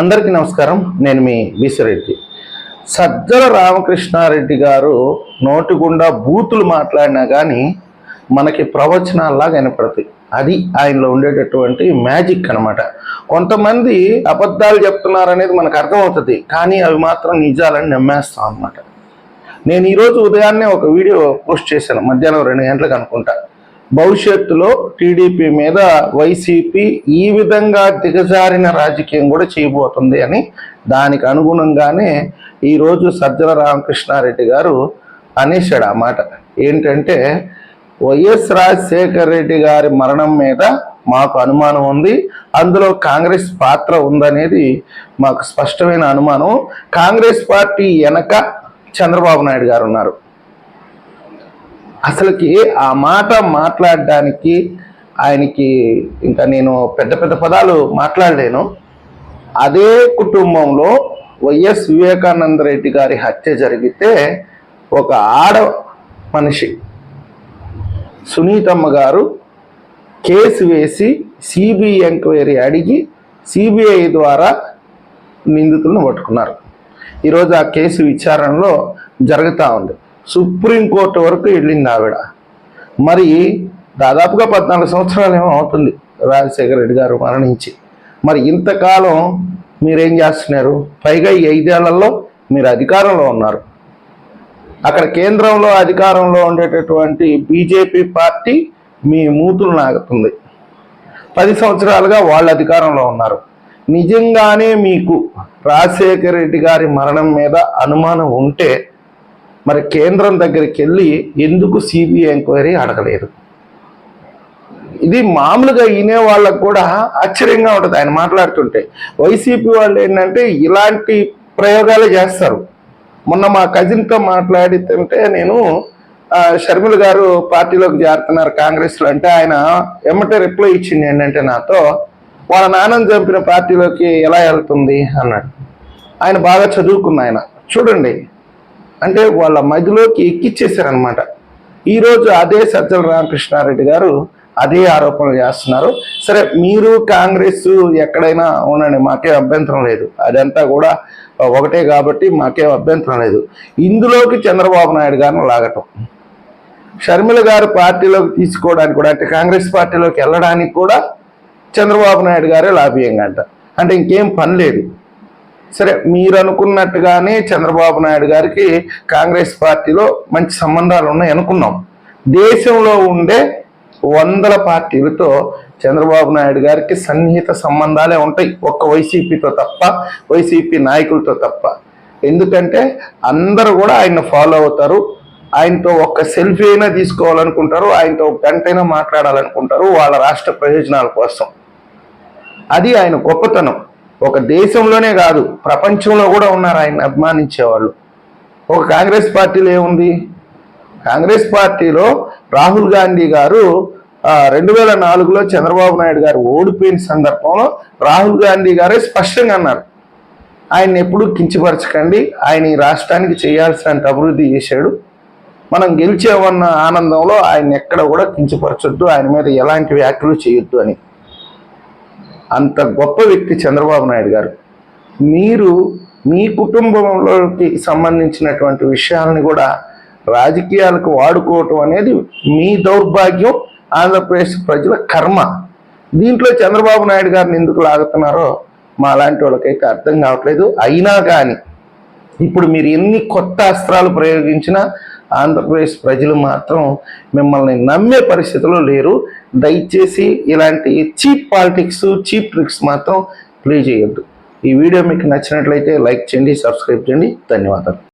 అందరికీ నమస్కారం. నేను మీ విశ్వరెడ్డి సజ్జల రామకృష్ణారెడ్డి గారు నోటి గుండా బూతులు మాట్లాడినా కానీ మనకి ప్రవచనాల్లా కనపడతాయి అది ఆయనలో ఉండేటటువంటి మ్యాజిక్ అనమాట కొంతమంది అబద్ధాలు చెప్తున్నారనేది మనకు అర్థమవుతుంది. కానీ అవి మాత్రం నిజాలని నమ్మేస్తాం అన్నమాట. నేను ఈరోజు ఉదయాన్నే ఒక వీడియో పోస్ట్ చేశాను. మధ్యాహ్నం రెండు గంటలకు అనుకుంటా. భవిష్యత్తులో టీడీపీ మీద వైసీపీ ఈ విధంగా దిగజారిన రాజకీయం కూడా చేయబోతుంది అని దానికి అనుగుణంగానే ఈరోజు సజ్జల రామకృష్ణారెడ్డి గారు అనేశాడు ఆ మాట. ఏంటంటే వైఎస్ రాజశేఖర రెడ్డి గారి మరణం మీద మాకు అనుమానం ఉంది అందులో కాంగ్రెస్ పాత్ర ఉందనేది మాకు స్పష్టమైన అనుమానం. కాంగ్రెస్ పార్టీ వెనక చంద్రబాబు నాయుడు గారు ఉన్నారు. అసలుకి ఆ మాట మాట్లాడడానికి ఆయనకి ఇంకా నేను పెద్ద పెద్ద పదాలు మాట్లాడలేను. అదే కుటుంబంలో వైఎస్ వివేకానంద రెడ్డి గారి హత్య జరిగితే ఒక ఆడ మనిషి సునీతమ్మ గారు కేసు వేసి సిబిఐ ఎంక్వైరీ అడిగి సిబిఐ ద్వారా నిందితులను పట్టుకున్నారు. ఈరోజు ఆ కేసు విచారణలో జరుగుతూ ఉంది. సుప్రీంకోర్టు వరకు వెళ్ళింది ఆవిడ. మరి దాదాపుగా పద్నాలుగు సంవత్సరాలు ఏమో అవుతుంది రాజశేఖర రెడ్డి గారు మరణించి. మరి ఇంతకాలం మీరేం చేస్తున్నారు? పైగా ఈ ఐదేళ్ళలో మీరు అధికారంలో ఉన్నారు. అక్కడ కేంద్రంలో అధికారంలో ఉండేటటువంటి బీజేపీ పార్టీ మీ మూతులు నాగుతుంది. పది సంవత్సరాలుగా వాళ్ళు అధికారంలో ఉన్నారు. నిజంగానే మీకు రాజశేఖర రెడ్డి గారి మరణం మీద అనుమానం ఉంటే మరి కేంద్రం దగ్గరికి వెళ్ళి ఎందుకు సిబిఐ ఎంక్వైరీ అడగలేదు? ఇది మామూలుగా వినే వాళ్ళకు కూడా ఆశ్చర్యంగా ఉంటుంది. ఆయన మాట్లాడుతుంటే వైసీపీ వాళ్ళు ఏంటంటే ఇలాంటి ప్రయోగాలు చేస్తారు. మొన్న మా కజిన్తో మాట్లాడితే నేను షర్మిల గారు పార్టీలోకి చేరుతున్నారు కాంగ్రెస్లో అంటే ఆయన ఎమ్మటే రిప్లై ఇచ్చింది ఏంటంటే నాతో వాళ్ళ నాన్నని చంపిన పార్టీలోకి ఎలా వెళ్తుంది? అన్నాడు. ఆయన బాగా చదువుకున్న ఆయన. చూడండి అంటే వాళ్ళ మధ్యలోకి ఎక్కిచ్చేసారనమాట ఈరోజు అదే సజ్జల రామకృష్ణారెడ్డి గారు అదే ఆరోపణలు చేస్తున్నారు. సరే మీరు కాంగ్రెస్ ఎక్కడైనా ఉండండి మాకేం అభ్యంతరం లేదు. అదంతా కూడా ఒకటే కాబట్టి మాకేం అభ్యంతరం లేదు. ఇందులోకి చంద్రబాబు నాయుడు గారిని లాగటం. షర్మిల గారు పార్టీలోకి తీసుకోవడానికి కూడా అంటే కాంగ్రెస్ పార్టీలోకి వెళ్ళడానికి కూడా చంద్రబాబు నాయుడు గారే లాభ్యంగా అంట అంటే ఇంకేం పని లేదు. సరే మీరు అనుకున్నట్టుగానే చంద్రబాబు నాయుడు గారికి కాంగ్రెస్ పార్టీలో మంచి సంబంధాలు ఉన్నాయి అనుకున్నాం. దేశంలో ఉండే వందల పార్టీలతో చంద్రబాబు నాయుడు గారికి సన్నిహిత సంబంధాలే ఉంటాయి. ఒక్క వైసీపీతో తప్ప వైసీపీ నాయకులతో తప్ప. ఎందుకంటే అందరూ కూడా ఆయన ఫాలో అవుతారు. ఆయనతో ఒక్క సెల్ఫీ అయినా తీసుకోవాలనుకుంటారు. ఆయనతో ఒక గంట మాట్లాడాలనుకుంటారు. వాళ్ళ రాష్ట్ర ప్రయోజనాల కోసం. అది ఆయన గొప్పతనం. ఒక దేశంలోనే కాదు ప్రపంచంలో కూడా ఉన్నారు ఆయన అభిమానించేవాళ్ళు. ఒక కాంగ్రెస్ పార్టీలో ఏముంది? కాంగ్రెస్ పార్టీలో రాహుల్ గాంధీ గారు రెండు వేల నాలుగులో చంద్రబాబు నాయుడు గారు ఓడిపోయిన సందర్భంలో రాహుల్ గాంధీ గారే స్పష్టంగా అన్నారు. ఆయన ఎప్పుడూ కించపరచకండి ఆయన ఈ రాష్ట్రానికి చేయాల్సినంత అభివృద్ధి చేశాడు. మనం గెలిచేవన్న ఆనందంలో ఆయన ఎక్కడ కూడా కించపరచొద్దు ఆయన మీద ఎలాంటి వ్యాఖ్యలు చేయొద్దు అని. అంత గొప్ప వ్యక్తి చంద్రబాబు నాయుడు గారు. మీరు మీ కుటుంబంలోకి సంబంధించినటువంటి విషయాలను కూడా రాజకీయాలకు వాడుకోవటం అనేది మీ దౌర్భాగ్యం ఆంధ్రప్రదేశ్ ప్రజల కర్మ. దీంట్లో చంద్రబాబు నాయుడు గారిని ఎందుకు లాగుతున్నారో మా లాంటి వాళ్ళకైతే అర్థం కావట్లేదు. అయినా కానీ ఇప్పుడు మీరు ఎన్ని కొత్త అస్త్రాలు ప్రయోగించినా ఆంధ్రప్రదేశ్ ప్రజలు మాత్రం మిమ్మల్ని నమ్మే పరిస్థితిలో లేరు. దయచేసి ఇలాంటి చీప్ పాలిటిక్స్ చీప్ ట్రిక్స్ మాత్రం ప్లే చేయొద్దు. ఈ వీడియో మీకు నచ్చినట్లయితే లైక్ చేయండి సబ్స్క్రైబ్ చేయండి. ధన్యవాదాలు.